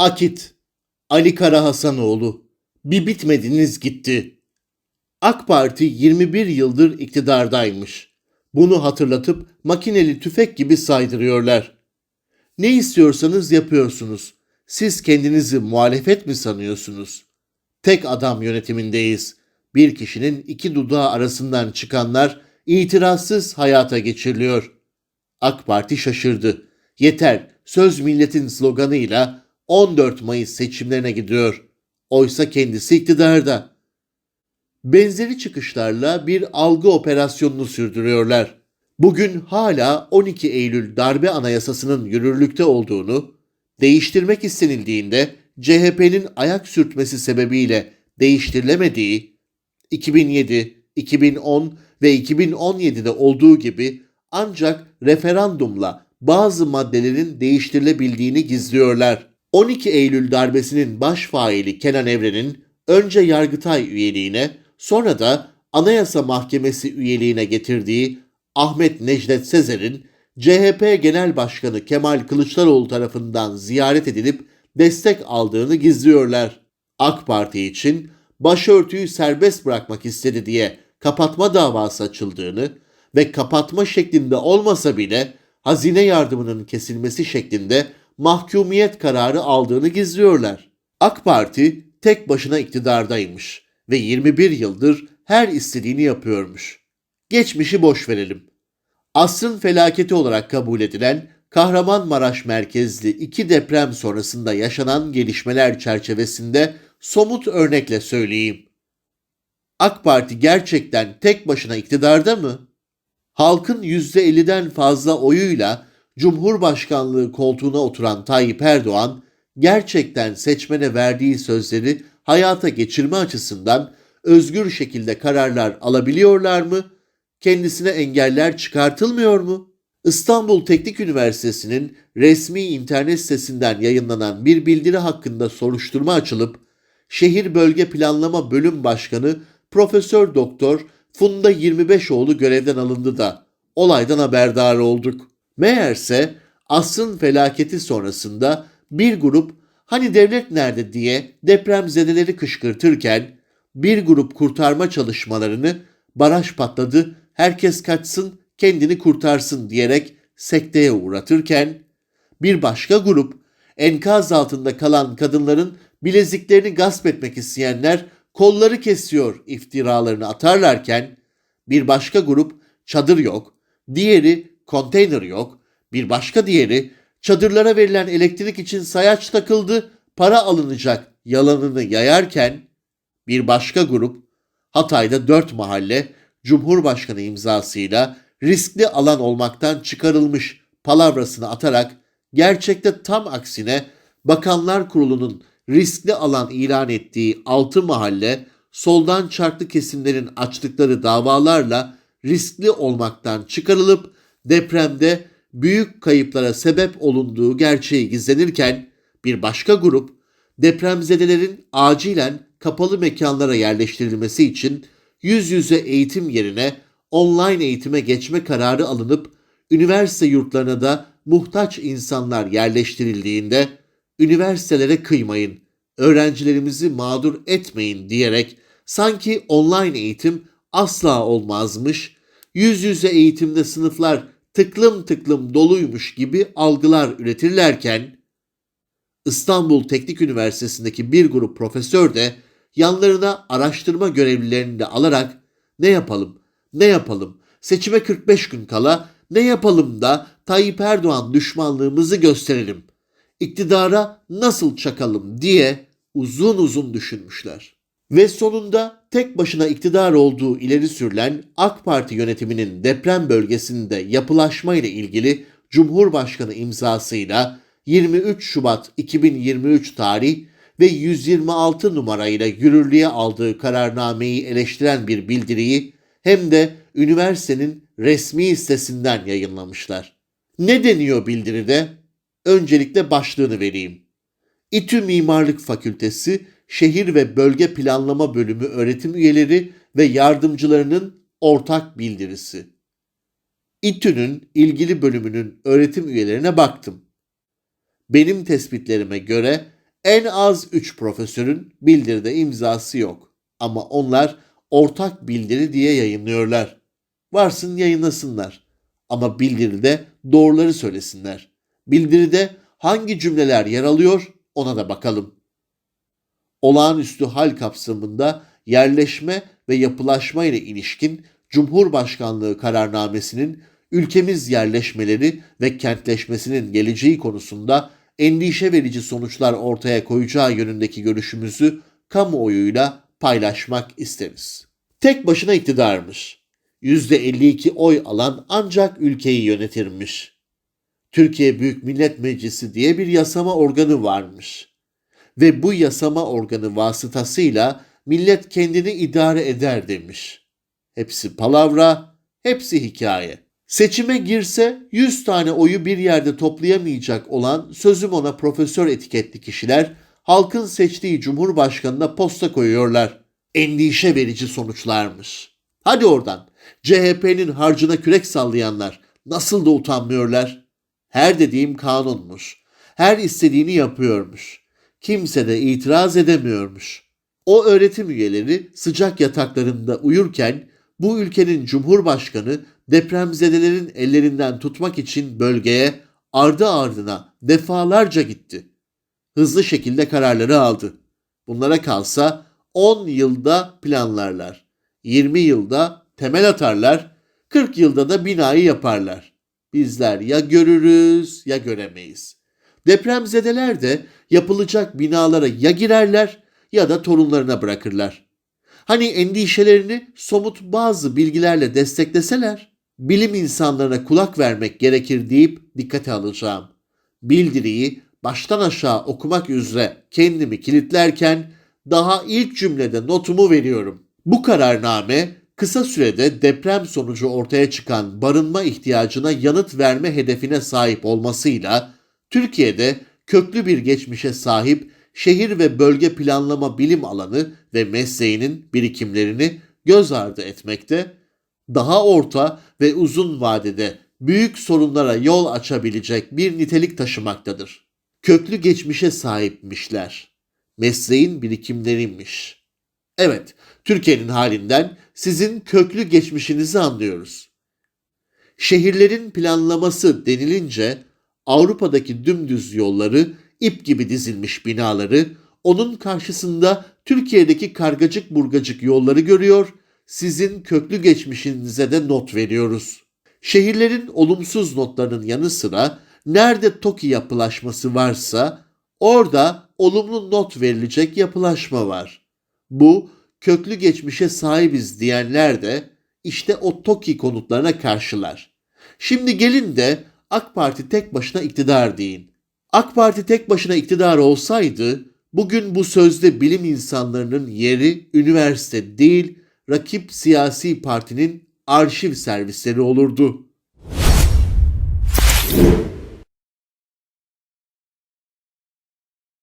Akit, Ali Kara Hasanoğlu, bir bitmediniz gitti. AK Parti 21 yıldır iktidardaymış. Bunu hatırlatıp makineli tüfek gibi saydırıyorlar. Ne istiyorsanız yapıyorsunuz. Siz kendinizi muhalefet mi sanıyorsunuz? Tek adam yönetimindeyiz. Bir kişinin iki dudağı arasından çıkanlar itirazsız hayata geçiriliyor. AK Parti şaşırdı. Yeter, söz milletin sloganıyla 14 Mayıs seçimlerine gidiyor. Oysa kendisi iktidarda. Benzeri çıkışlarla bir algı operasyonunu sürdürüyorlar. Bugün hala 12 Eylül darbe anayasasının yürürlükte olduğunu, değiştirmek istenildiğinde CHP'nin ayak sürtmesi sebebiyle değiştirilemediği, 2007, 2010 ve 2017'de olduğu gibi ancak referandumla bazı maddelerin değiştirilebildiğini gizliyorlar. 12 Eylül darbesinin baş faili Kenan Evren'in önce Yargıtay üyeliğine sonra da Anayasa Mahkemesi üyeliğine getirdiği Ahmet Necdet Sezer'in CHP Genel Başkanı Kemal Kılıçdaroğlu tarafından ziyaret edilip destek aldığını gizliyorlar. AK Parti için başörtüyü serbest bırakmak istedi diye kapatma davası açıldığını ve kapatma şeklinde olmasa bile hazine yardımının kesilmesi şeklinde mahkumiyet kararı aldığını gizliyorlar. AK Parti tek başına iktidardaymış ve 21 yıldır her istediğini yapıyormuş. Geçmişi boş verelim. Asrın felaketi olarak kabul edilen Kahramanmaraş merkezli iki deprem sonrasında yaşanan gelişmeler çerçevesinde somut örnekle söyleyeyim. AK Parti gerçekten tek başına iktidarda mı? Halkın %50'den fazla oyuyla Cumhurbaşkanlığı koltuğuna oturan Tayyip Erdoğan gerçekten seçmene verdiği sözleri hayata geçirme açısından özgür şekilde kararlar alabiliyorlar mı? Kendisine engeller çıkartılmıyor mu? İstanbul Teknik Üniversitesi'nin resmi internet sitesinden yayınlanan bir bildiri hakkında soruşturma açılıp Şehir Bölge Planlama Bölüm Başkanı Profesör Doktor Funda 25oğlu görevden alındı da olaydan haberdar olduk. Meğerse asrın felaketi sonrasında bir grup hani devlet nerede? diye depremzedeleri kışkırtırken bir grup kurtarma çalışmalarını baraj patladı herkes kaçsın kendini kurtarsın diyerek sekteye uğratırken bir başka grup enkaz altında kalan kadınların bileziklerini gasp etmek isteyenler kolları kesiyor iftiralarını atarlarken bir başka grup çadır yok, diğeri konteyner yok, bir başka diğeri çadırlara verilen elektrik için sayaç takıldı, para alınacak yalanını yayarken bir başka grup Hatay'da dört mahalle Cumhurbaşkanı imzasıyla riskli alan olmaktan çıkarılmış palavrasını atarak gerçekte tam aksine Bakanlar Kurulu'nun riskli alan ilan ettiği 6 mahalle soldan çarklı kesimlerin açtıkları davalarla riskli olmaktan çıkarılıp depremde büyük kayıplara sebep olunduğu gerçeği gizlenirken bir başka grup depremzedelerin acilen kapalı mekanlara yerleştirilmesi için yüz yüze eğitim yerine online eğitime geçme kararı alınıp üniversite yurtlarına da muhtaç insanlar yerleştirildiğinde üniversitelere kıymayın, öğrencilerimizi mağdur etmeyin diyerek sanki online eğitim asla olmazmış, yüz yüze eğitimde sınıflar tıklım tıklım doluymuş gibi algılar üretirlerken İstanbul Teknik Üniversitesi'ndeki bir grup profesör de yanlarına araştırma görevlilerini de alarak ne yapalım, ne yapalım, seçime 45 gün kala ne yapalım da Tayyip Erdoğan düşmanlığımızı gösterelim, iktidara nasıl çakalım diye uzun uzun düşünmüşler. Ve sonunda tek başına iktidar olduğu ileri sürülen AK Parti yönetiminin deprem bölgesinde yapılaşma ile ilgili Cumhurbaşkanı imzasıyla 23 Şubat 2023 tarih ve 126 numarayla yürürlüğe aldığı kararnameyi eleştiren bir bildiriyi hem de üniversitenin resmi sitesinden yayınlamışlar. Ne deniyor bildiride? Öncelikle başlığını vereyim. İTÜ Mimarlık Fakültesi Şehir ve Bölge Planlama Bölümü öğretim üyeleri ve yardımcılarının ortak bildirisi. İTÜ'nün ilgili bölümünün öğretim üyelerine baktım. Benim tespitlerime göre En az 3 profesörün bildiride imzası yok. Ama onlar ortak bildiri diye yayınlıyorlar. Varsın yayınlasınlar. Ama bildiride doğruları söylesinler. Bildiride hangi cümleler yer alıyor ona da bakalım. Olağanüstü hal kapsamında yerleşme ve yapılaşma ile ilişkin Cumhurbaşkanlığı kararnamesinin ülkemiz yerleşmeleri ve kentleşmesinin geleceği konusunda endişe verici sonuçlar ortaya koyacağı yönündeki görüşümüzü kamuoyuyla paylaşmak isteriz. Tek başına iktidarmış. %52 oy alan ancak ülkeyi yönetirmiş. Türkiye Büyük Millet Meclisi diye bir yasama organı varmış. Ve bu yasama organı vasıtasıyla millet kendini idare eder demiş. Hepsi palavra, hepsi hikaye. Seçime girse 100 tane oyu bir yerde toplayamayacak olan sözüm ona profesör etiketli kişiler halkın seçtiği cumhurbaşkanına posta koyuyorlar. Endişe verici sonuçlarmış. Hadi oradan. CHP'nin harcına kürek sallayanlar nasıl da utanmıyorlar. Her dediğim kanunmuş. Her istediğini yapıyormuş. Kimse de itiraz edemiyormuş. O öğretim üyeleri sıcak yataklarında uyurken bu ülkenin cumhurbaşkanı depremzedelerin ellerinden tutmak için bölgeye ardı ardına defalarca gitti. Hızlı şekilde kararları aldı. Bunlara kalsa 10 yılda planlarlar. 20 yılda temel atarlar. 40 yılda da binayı yaparlar. Bizler ya görürüz ya göremeyiz. Depremzedeler de yapılacak binalara ya girerler ya da torunlarına bırakırlar. Hani endişelerini somut bazı bilgilerle destekleseler, bilim insanlarına kulak vermek gerekir deyip dikkate alacağım. Bildiriyi baştan aşağı okumak üzere kendimi kilitlerken daha ilk cümlede notumu veriyorum. Bu kararname kısa sürede deprem sonucu ortaya çıkan barınma ihtiyacına yanıt verme hedefine sahip olmasıyla Türkiye'de köklü bir geçmişe sahip şehir ve bölge planlama bilim alanı ve mesleğinin birikimlerini göz ardı etmekte, daha orta ve uzun vadede büyük sorunlara yol açabilecek bir nitelik taşımaktadır. Köklü geçmişe sahipmişler. Mesleğin birikimleriymiş. Evet, Türkiye'nin halinden sizin köklü geçmişinizi anlıyoruz. Şehirlerin planlaması denilince Avrupa'daki dümdüz yolları, ip gibi dizilmiş binaları, onun karşısında Türkiye'deki kargacık burgacık yolları görüyor, sizin köklü geçmişinize de not veriyoruz. Şehirlerin olumsuz notlarının yanı sıra nerede TOKİ yapılaşması varsa orada olumlu not verilecek yapılaşma var. Bu köklü geçmişe sahibiz diyenler de işte o TOKİ konutlarına karşılar. Şimdi gelin de AK Parti tek başına iktidar deyin. AK Parti tek başına iktidar olsaydı bugün bu sözde bilim insanlarının yeri üniversite değil rakip siyasi partinin arşiv servisleri olurdu.